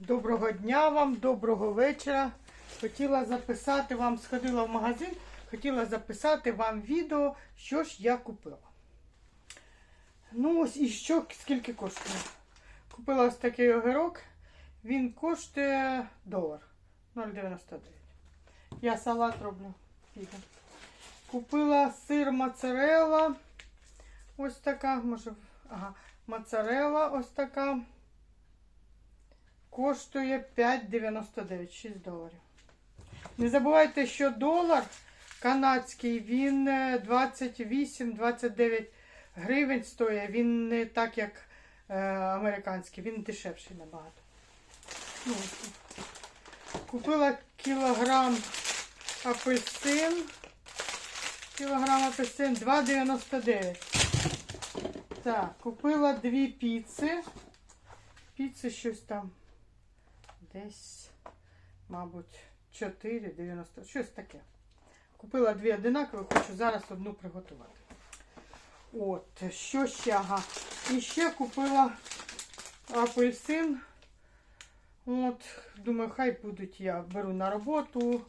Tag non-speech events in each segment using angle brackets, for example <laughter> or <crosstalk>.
Доброго дня вам, доброго вечора. Хотіла записати вам, сходила в магазин, хотіла записати вам відео, що ж я купила. Ну ось і що, скільки коштує. Купила ось такий огірок. Він коштує долар 0,99. Я салат роблю. Піде. Купила сир моцарелла. Ось така, може, ага, моцарелла ось така. Коштує 5,99, 6 доларів. Не забувайте, що долар канадський, він е, 28-29 гривень стоїть. Він не так, як е, американський, він дешевший набагато. Ну. Купила кілограм апельсин. Кілограм апельсин 2,99. Так, купила дві піци. Піци щось там десь, мабуть, 4,90, щось таке. Купила дві одинакові, хочу зараз одну приготувати. От, що ще? Ага. І ще купила апельсин. От, думаю, хай будуть, я беру на роботу.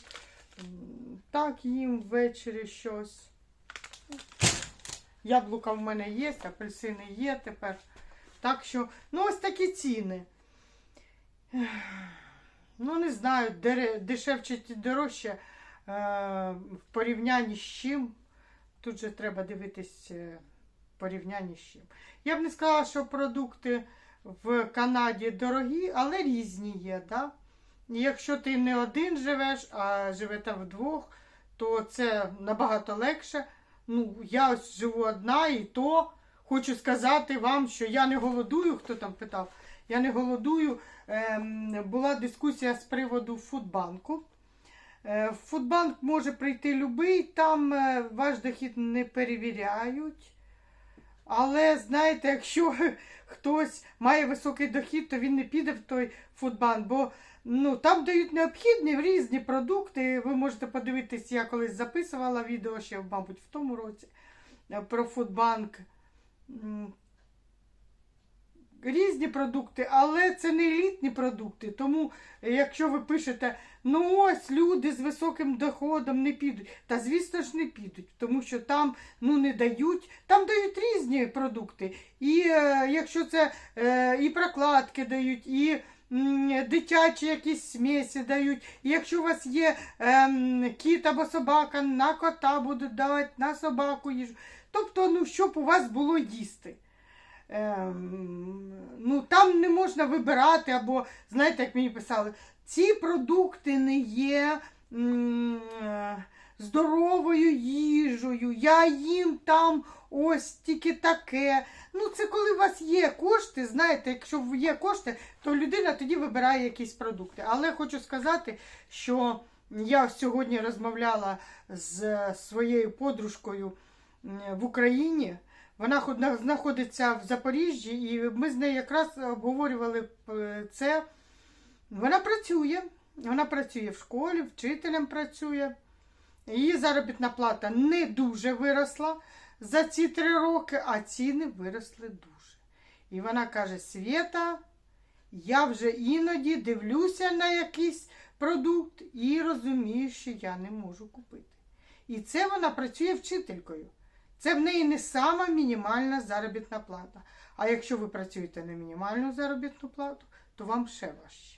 Так, їм ввечері щось. Яблука в мене є, апельсини є тепер. Так що, ну ось такі ціни. Ну, не знаю, дешевше чи дорожче е, в порівнянні з чим. Тут же треба дивитись е, в порівнянні з чим. Я б не сказала, що продукти в Канаді дорогі, але різні є. Да? Якщо ти не один живеш, а живете вдвох, то це набагато легше. Ну, я живу одна і то хочу сказати вам, що я не голодую, хто там питав. Я не голодую. Ем, була дискусія з приводу Фудбанку. Е, в Фудбанк може прийти любий, там е, ваш дохід не перевіряють. Але знаєте, якщо <laughs> хтось має високий дохід, то він не піде в той Фудбанк, бо ну, там дають необхідні різні продукти. Ви можете подивитись, я колись записувала відео ще, мабуть, в тому році е, про Фудбанк. Різні продукти, але це не елітні продукти. Тому, якщо ви пишете, ну ось люди з високим доходом не підуть. Та звісно ж не підуть, тому що там ну, не дають, там дають різні продукти. І е, якщо це е, і прокладки дають, і дитячі якісь смесі дають. Якщо у вас є ем, кіт або собака, на кота будуть давати, на собаку їжу. Тобто, ну, щоб у вас було їсти. Ем, ну, там не можна вибирати, або, знаєте, як мені писали, ці продукти не є здоровою їжею, я їм там ось тільки таке. Ну, це коли у вас є кошти, знаєте, якщо є кошти, то людина тоді вибирає якісь продукти. Але хочу сказати, що я сьогодні розмовляла з своєю подружкою в Україні. Вона знаходиться в Запоріжжі, і ми з нею якраз обговорювали е, це. Вона працює, вона працює в школі, вчителем працює. Її заробітна плата не дуже виросла за ці три роки, а ціни виросли дуже. І вона каже: Свєта, я вже іноді дивлюся на якийсь продукт і розумію, що я не можу купити. І це вона працює вчителькою. Це в неї не сама мінімальна заробітна плата. А якщо ви працюєте на мінімальну заробітну плату, то вам ще важче.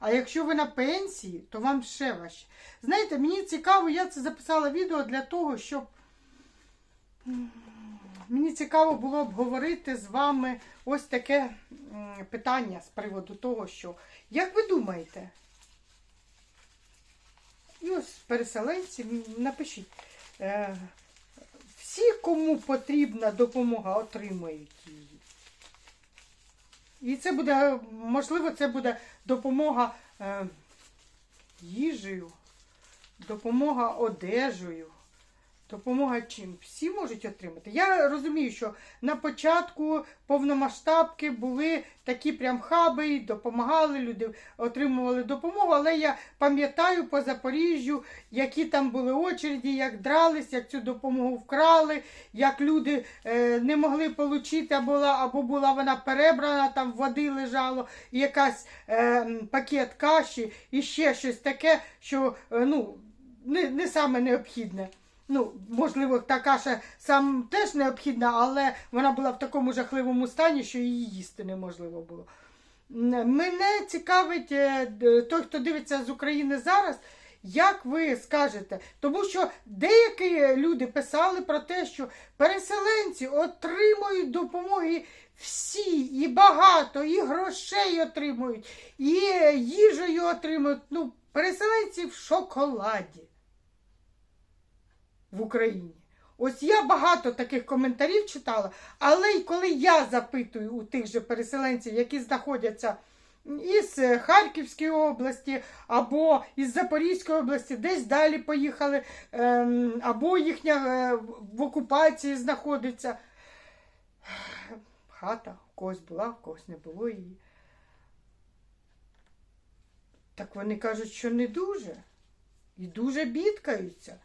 А якщо ви на пенсії, то вам ще важче. Знаєте, мені цікаво, я це записала відео для того, щоб мені цікаво було обговорити з вами ось таке питання з приводу того, що як ви думаєте? І ось переселенці, напишіть. Всі, кому потрібна допомога, отримають її. І це буде, можливо, це буде допомога е, їжею, допомога одежею, Допомога чим? Всі можуть отримати. Я розумію, що на початку повномасштабки були такі прям хаби, і допомагали, люди отримували допомогу, але я пам'ятаю по Запоріжжю, які там були очереді, як дрались, як цю допомогу вкрали, як люди е, не могли отримати, або, або була вона перебрана, там води лежало, якась е, пакет каші, і ще щось таке, що е, ну, не, не саме необхідне. Ну, можливо, та каша сам теж необхідна, але вона була в такому жахливому стані, що її їсти неможливо було. Мене цікавить е, той, хто дивиться з України зараз, як ви скажете, тому що деякі люди писали про те, що переселенці отримують допомоги всі, і багато, і грошей отримують, і е, їжею отримують. Ну, переселенці в шоколаді в Україні. Ось я багато таких коментарів читала, але й коли я запитую у тих же переселенців, які знаходяться із е, Харківської області або із Запорізької області, десь далі поїхали, ем, або їхня е, в окупації знаходиться. Хата в когось була, в когось не було її. Так вони кажуть, що не дуже. І дуже бідкаються.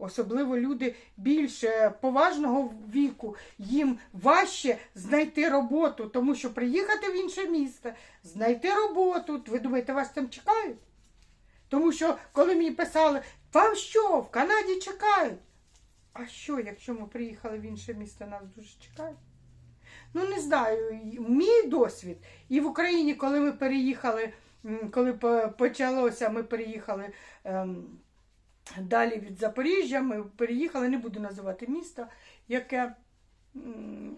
Особливо люди більш е, поважного віку, їм важче знайти роботу, тому що приїхати в інше місто, знайти роботу. Ви думаєте, вас там чекають? Тому що, коли мені писали, вам що, в Канаді чекають? А що, якщо ми приїхали в інше місто, нас дуже чекають? Ну, не знаю, мій досвід. І в Україні, коли ми переїхали, коли почалося, ми переїхали. Ем, Далі від Запоріжжя ми переїхали, не буду називати місто, яке м,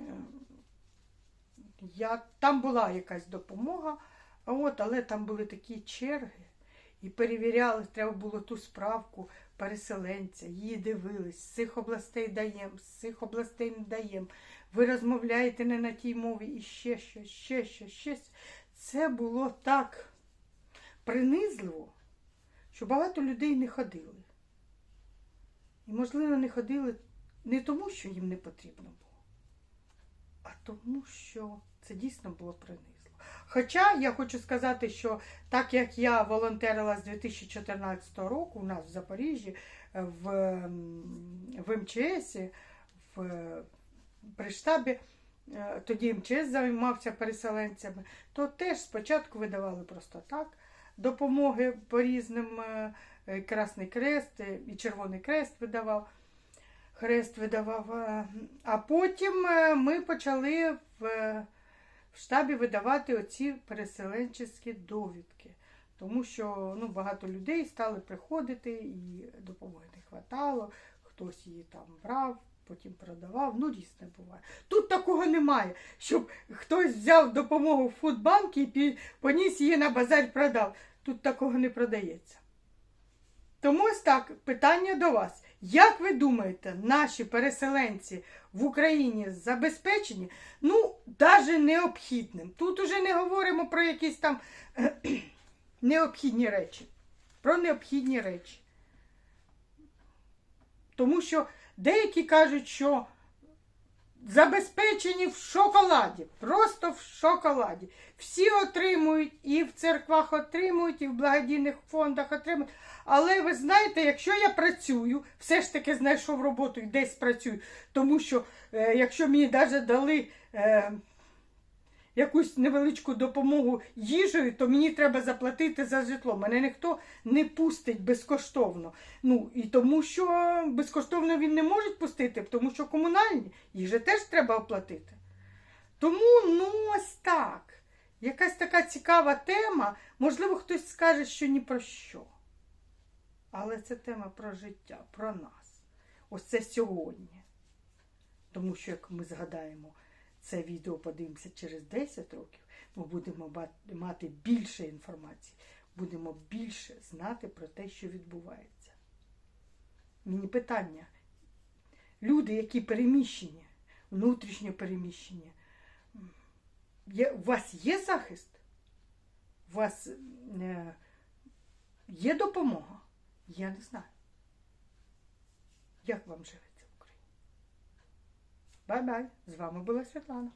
я, там була якась допомога, от, але там були такі черги. І перевіряли, треба було ту справку переселенця, її дивились, з цих областей даємо, з цих областей не даємо. Ви розмовляєте не на тій мові і ще щось, ще щось, ще щось. Це було так принизливо, що багато людей не ходили. І, можливо, не ходили не тому, що їм не потрібно було, а тому, що це дійсно було принизливо. Хоча я хочу сказати, що так як я волонтерила з 2014 року у нас в Запоріжжі, е, в, в МЧС, в, е, при штабі, е, тоді МЧС займався переселенцями, то теж спочатку видавали просто так допомоги по різним. Е, Красний Крест е, і Червоний Крест видавав. Хрест видавав. е, А потім ми почали в, в штабі видавати оці переселенчі довідки. Тому що ну, багато людей стали приходити і допомоги не хватало, хтось її там брав, потім продавав. Ну, різне буває. Тут такого немає, щоб хтось взяв допомогу в фудбанк і поніс її на базар продав. Тут такого не продається. Тому ось так, питання до вас. Як ви думаєте, наші переселенці в Україні забезпечені? Ну, навіть необхідним. Тут уже не говоримо про якісь там <clears throat> необхідні речі. Про необхідні речі. Тому що деякі кажуть, що забезпечені в шоколаді, просто в шоколаді. Всі отримують, і в церквах отримують, і в благодійних фондах отримують. Але ви знаєте, якщо я працюю, все ж таки знайшов роботу і десь працюю, тому що е, якщо мені навіть дали е, якусь невеличку допомогу їжею, то мені треба заплатити за житло. Мене ніхто не пустить безкоштовно. Ну і тому, що безкоштовно він не може пустити, тому що комунальні їх же теж треба оплатити. Тому ну ось так. Якась така цікава тема. Можливо, хтось скаже, що ні про що. Але це тема про життя, про нас. Ось це сьогодні. Тому що, як ми згадаємо, це відео подивимося через 10 років, ми будемо мати більше інформації, будемо більше знати про те, що відбувається. Мені питання. Люди, які переміщені, внутрішньо переміщені, є, у вас є захист? У вас е, є допомога? Я не знаю. Як вам живеться? Бай-бай! З вами була Світлана.